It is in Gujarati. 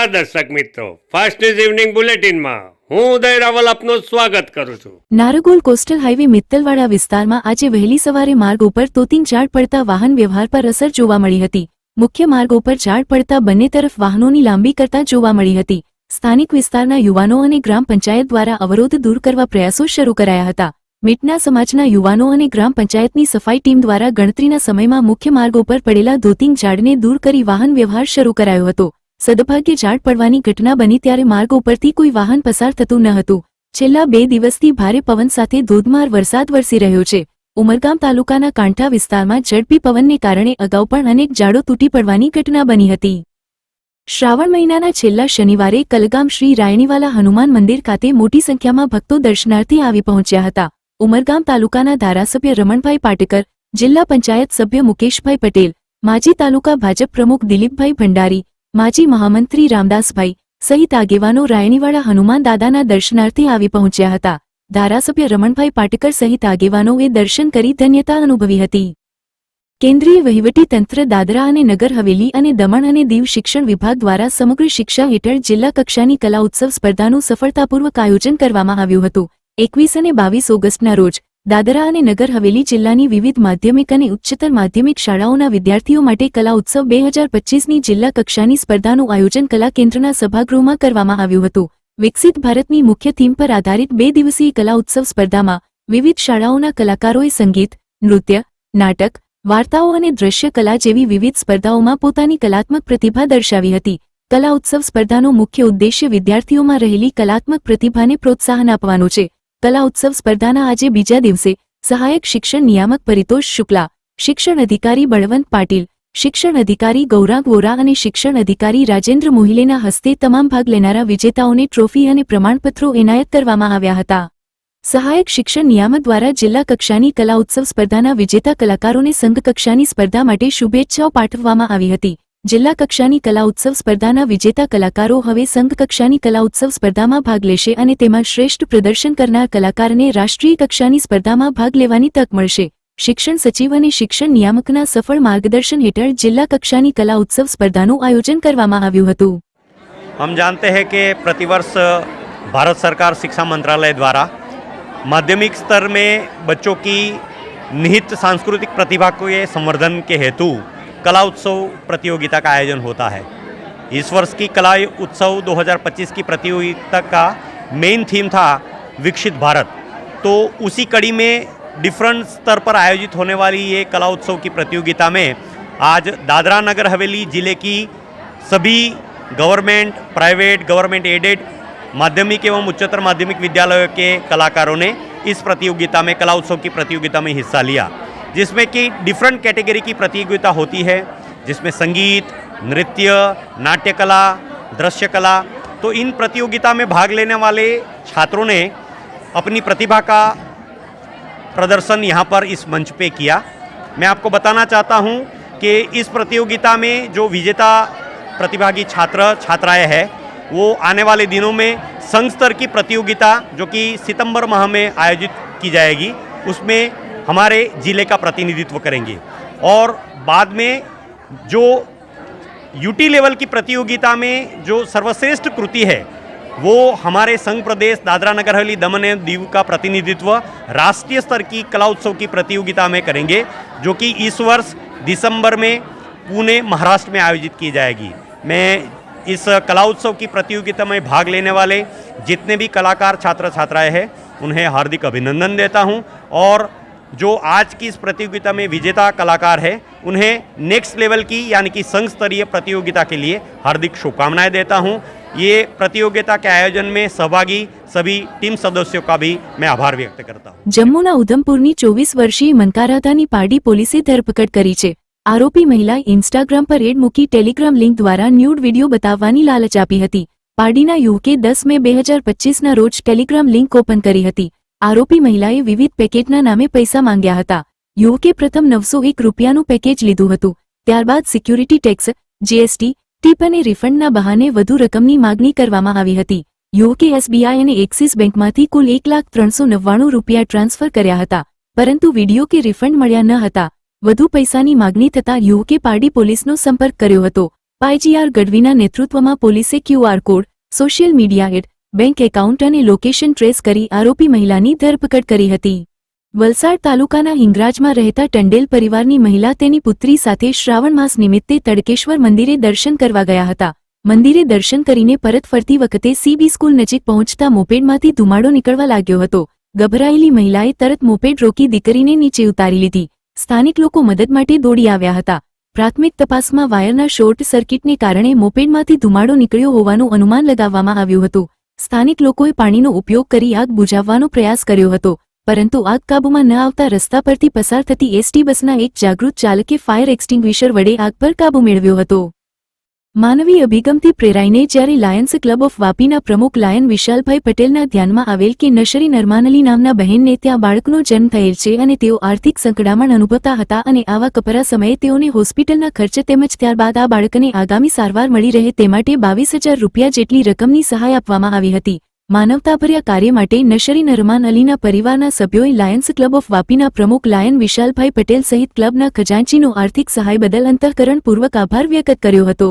નમસ્કાર દર્શક મિત્રો. ફાસ્ટ ન્યૂઝ ઇવનિંગ બુલેટિનમાં હું ઉદય રાવલ આપનું સ્વાગત કરું છું. નારગોલ કોસ્ટલ હાઈવે મિત્તલવાડા વિસ્તારમાં આજે વહેલી સવારે માર્ગ ઉપર તોતિંગ ઝાડ પડતા વાહન વ્યવહાર પર અસર જોવા મળી હતી. મુખ્ય માર્ગ ઉપર ઝાડ પડતા બંને તરફ વાહનોની લાંબી કરતા જોવા મળી હતી. સ્થાનિક વિસ્તારના યુવાનો અને ગ્રામ પંચાયત દ્વારા અવરોધ દૂર કરવા પ્રયાસો શરૂ કરાયા હતા. મીટના સમાજના યુવાનો અને ગ્રામ પંચાયતની સફાઈ ટીમ દ્વારા ગણતરીના સમયમાં મુખ્ય માર્ગ ઉપર પડેલા ધોતિંગ ઝાડને દૂર કરી વાહન વ્યવહાર શરૂ કરાયો હતો. સદભાગ્યે ઝાડ પડવાની ઘટના બની ત્યારે માર્ગ ઉપરથી કોઈ વાહન પસાર થતું ન હતું. છેલ્લા બે દિવસથી ભારે પવન સાથે ધોધમાર વરસાદ વરસી રહ્યો છે. ઉમરગામ તાલુકાના કાંઠા વિસ્તારમાં ઝડપી પવનને કારણે અગાઉ પણ અનેક ઝાડો તૂટી પડવાની ઘટના બની હતી. શ્રાવણ મહિનાના છેલ્લા શનિવારે કલગામ શ્રી રાયણીવાલા હનુમાન મંદિર ખાતે મોટી સંખ્યામાં ભક્તો દર્શનાર્થી આવી પહોંચ્યા હતા. ઉમરગામ તાલુકાના ધારાસભ્ય રમણભાઈ પાટેકર, જિલ્લા પંચાયત સભ્ય મુકેશભાઈ પટેલ, માજી તાલુકા ભાજપ પ્રમુખ દિલીપભાઈ ભંડારી માજી મહામંત્રી રામદાસભાઈ સહિત આગેવાનો રાયણીવાળા હનુમાન દાદાના દર્શનાર્થે આવી પહોંચ્યા હતા. ધારાસભ્ય રમણભાઈ પાટેકર સહિત આગેવાનોએ દર્શન કરી ધન્યતા અનુભવી હતી. કેન્દ્રીય વહીવટી તંત્ર દાદરા અને નગર હવેલી અને દમણ અને દીવ શિક્ષણ વિભાગ દ્વારા સમગ્ર શિક્ષા હેઠળ જિલ્લા કક્ષાની કલા ઉત્સવ સ્પર્ધાનું સફળતાપૂર્વક આયોજન કરવામાં આવ્યું હતું. એકવીસ અને બાવીસ ઓગસ્ટના રોજ દાદરા અને નગર હવેલી જિલ્લાની વિવિધ માધ્યમિક અને ઉચ્ચતર માધ્યમિક શાળાઓના વિદ્યાર્થીઓ માટે કલા ઉત્સવ બે હજાર પચીસની જિલ્લા કક્ષાની સ્પર્ધાનું આયોજન કલા કેન્દ્રના સભાગૃહમાં કરવામાં આવ્યું હતું. વિકસિત ભારતની મુખ્ય થીમ પર આધારિત બે દિવસીય કલા ઉત્સવ સ્પર્ધામાં વિવિધ શાળાઓના કલાકારોએ સંગીત, નૃત્ય, નાટક, વાર્તાઓ અને દ્રશ્ય કલા જેવી વિવિધ સ્પર્ધાઓમાં પોતાની કલાત્મક પ્રતિભા દર્શાવી હતી. કલા ઉત્સવ સ્પર્ધાનો મુખ્ય ઉદ્દેશ્ય વિદ્યાર્થીઓમાં રહેલી કલાત્મક પ્રતિભાને પ્રોત્સાહન આપવાનો છે. કલા ઉત્સવ સ્પર્ધાના આજે બીજા દિવસે સહાયક શિક્ષણ નિયામક પરિતોષ શુક્લા, શિક્ષણ અધિકારી બળવંત પાટીલ, શિક્ષણ અધિકારી ગૌરાંગ વોરા અને શિક્ષણ અધિકારી રાજેન્દ્ર મોહિલેના હસ્તે તમામ ભાગ લેનારા વિજેતાઓને ટ્રોફી અને પ્રમાણપત્રો એનાયત કરવામાં આવ્યા હતા. સહાયક શિક્ષણ નિયામક દ્વારા જિલ્લા કક્ષાની કલા ઉત્સવ સ્પર્ધાના વિજેતા કલાકારોને સંઘ કક્ષાની સ્પર્ધા માટે શુભેચ્છાઓ પાઠવવામાં આવી હતી. જિલ્લા કક્ષાની કલા ઉત્સવ સ્પર્ધાના વિજેતા કલાકારો હવે સંઘ કક્ષાની કલા ઉત્સવ સ્પર્ધામાં ભાગ લેશે અને તેમાં શ્રેષ્ઠ પ્રદર્શન કરનાર કલાકારને રાષ્ટ્રીય કક્ષાની સ્પર્ધામાં ભાગ લેવાની તક મળશે શિક્ષણ સચિવ અને શિક્ષણ નિયામકના સફળ માર્ગદર્શન હેઠળ જિલ્લા કક્ષાની કલા ઉત્સવ સ્પર્ધાનું આયોજન કરવામાં આવ્યું હતું हम जानते हैं कि प्रतिवर्ष भारत सरकार शिक्षा मंत्रालय द्वारा माध्यमिक स्तर में बच्चों की निहित सांस्कृतिक प्रतिभा के संवर्धन के हेतु कला उत्सव प्रतियोगिता का आयोजन होता है। इस वर्ष की कला उत्सव 2025 की प्रतियोगिता का मेन थीम था विकसित भारत। तो उसी कड़ी में डिफरेंट स्तर पर आयोजित होने वाली ये कला उत्सव की प्रतियोगिता में आज दादरा नगर हवेली ज़िले की सभी गवर्नमेंट प्राइवेट गवर्नमेंट एडेड माध्यमिक एवं उच्चतर माध्यमिक विद्यालयों के कलाकारों ने इस प्रतियोगिता में, कला उत्सव की प्रतियोगिता में हिस्सा लिया। जिसमें कि डिफरेंट कैटेगरी की प्रतियोगिता होती है, जिसमें संगीत, नृत्य नाट्य कला दृश्य कला तो इन प्रतियोगिता में भाग लेने वाले छात्रों ने अपनी प्रतिभा का प्रदर्शन यहाँ पर इस मंच पे किया। मैं आपको बताना चाहता हूँ कि इस प्रतियोगिता में जो विजेता प्रतिभागी छात्र, छात्राएँ हैं, वो आने वाले दिनों में संघ स्तर की प्रतियोगिता जो कि सितंबर माह में आयोजित की जाएगी, उसमें हमारे ज़िले का प्रतिनिधित्व करेंगे। और बाद में जो यूटी लेवल की प्रतियोगिता में जो सर्वश्रेष्ठ कृति है, वो हमारे संघ प्रदेश दादरा नगर हवेली दमन एवं दीव का प्रतिनिधित्व राष्ट्रीय स्तर की कला उत्सव की प्रतियोगिता में करेंगे, जो कि इस वर्ष दिसंबर में पुणे, महाराष्ट्र में आयोजित की जाएगी। मैं इस कला उत्सव की प्रतियोगिता में भाग लेने वाले जितने भी कलाकार छात्र छात्राएँ हैं, उन्हें हार्दिक अभिनंदन देता हूँ और जो आज की इस प्रतियोगिता में विजेता कलाकार है उन्हें नेक्स्ट लेवल की यानी कि संघ स्तरीय प्रतियोगिता के लिए हार्दिक शुभकामनाएं देता हूं ये प्रतियोगिता के आयोजन में सहभागी सभी टीम सदस्यों का भी मैं आभार व्यक्त करता हूं જમ્મુના ઉધમપુરની ચોવીસ વર્ષીય મનકારાધાની પારડી પોલીસે ધરપકડ કરી છે આરોપી મહિલાએ ઇન્સ્ટાગ્રામ પર એડ મૂકી ટેલિગ્રામ લિંક દ્વારા ન્યૂડ વિડીયો બતાવવાની લાલચ આપી હતી પારડીના યુવકે દસ મે બે હજાર પચીસના રોજ ટેલિગ્રામ લિંક ઓપન કરી હતી આરોપી મહિલાએ વિવિધ પેકેટના નામે પૈસા માંગ્યા હતા. યુવકે પ્રથમ નવસો એક રૂપિયાનું પેકેજ લીધું હતું. ત્યારબાદ સિક્યુરિટી ટેક્સ, જીએસટી, ટીપ અને રિફંડના બહાને વધુ રકમની માગણી કરવામાં આવી હતી. યુવકે એસબીઆઈ અને એક્સિસ બેંકમાંથી કુલ એક લાખ ત્રણસો નવ્વાણું રૂપિયા ટ્રાન્સફર કર્યા હતા. પરંતુ વીડિયો કે રિફંડ મળ્યા ન હતા. વધુ પૈસાની માગણી થતાં યુવકે પારડી પોલીસનો સંપર્ક કર્યો હતો. પાયજીઆર ગઢવીના નેતૃત્વમાં પોલીસે QR code, social media ad bank account અને લોકેશન ટ્રેસ કરી આરોપી મહિલાની ધરપકડ કરી હતી. વલસાડ તાલુકાના હિંગરાજમાં રહેતા ટંડેલ પરિવારની મહિલા તેની પુત્રી સાથે શ્રાવણ માસ નિમિત્તે તડકેશ્વર મંદિરે દર્શન કરવા ગયા હતા. મંદિરે દર્શન કરીને પરત ફરતી વખતે સીબી સ્કૂલ નજીક પહોંચતા મોપેડમાંથી ધુમાડો નીકળવા લાગ્યો હતો. ગભરાયેલી મહિલાએ તરત મોપેડ રોકી દીકરીને નીચે ઉતારી લીધી. સ્થાનિક લોકો મદદ માટે દોડી આવ્યા હતા. પ્રાથમિક તપાસમાં વાયરના શોર્ટ સર્કિટને કારણે મોપેડમાંથી ધુમાડો નીકળ્યો હોવાનું અનુમાન લગાવવામાં આવ્યું હતું. સ્થાનિક લોકોએ પાણીનો ઉપયોગ કરી આગ બુઝાવવાનો પ્રયાસ કર્યો હતો, પરંતુ આગ કાબૂમાં ન આવતા રસ્તા પરથી પસાર થતી એસટી બસના એક જાગૃત ચાલકે ફાયર એક્સટિંગ્વિશર વડે આગ પર કાબૂ મેળવ્યો હતો. માનવી અભિગમથી પ્રેરાઈને જ્યારે લાયન્સ ક્લબ ઓફ વાપીના પ્રમુખ લાયન વિશાલભાઈ પટેલના ધ્યાનમાં આવેલ કે નશરી નરમાનલી નામના બહેનને ત્યાં બાળકનો જન્મ થયેલ છે અને તેઓ આર્થિક સંકડામણ અનુભવતા હતા અને આવા કપરા સમયે તેઓને હોસ્પિટલના ખર્ચ તેમજ ત્યારબાદ આ બાળકને આગામી સારવાર મળી રહે તે માટે બાવીસ હજાર રૂપિયા જેટલી રકમની સહાય આપવામાં આવી હતી. માનવતાભર્યા કાર્ય માટે નશરી નરમાન અલીના પરિવારના સભ્યોએ લાયન્સ ક્લબ ઓફ વાપીના પ્રમુખ લાયન વિશાલભાઈ પટેલ સહિત ક્લબના ખજાંચીનો આર્થિક સહાય બદલ અંતઃકરણપૂર્વક આભાર વ્યક્ત કર્યો હતો.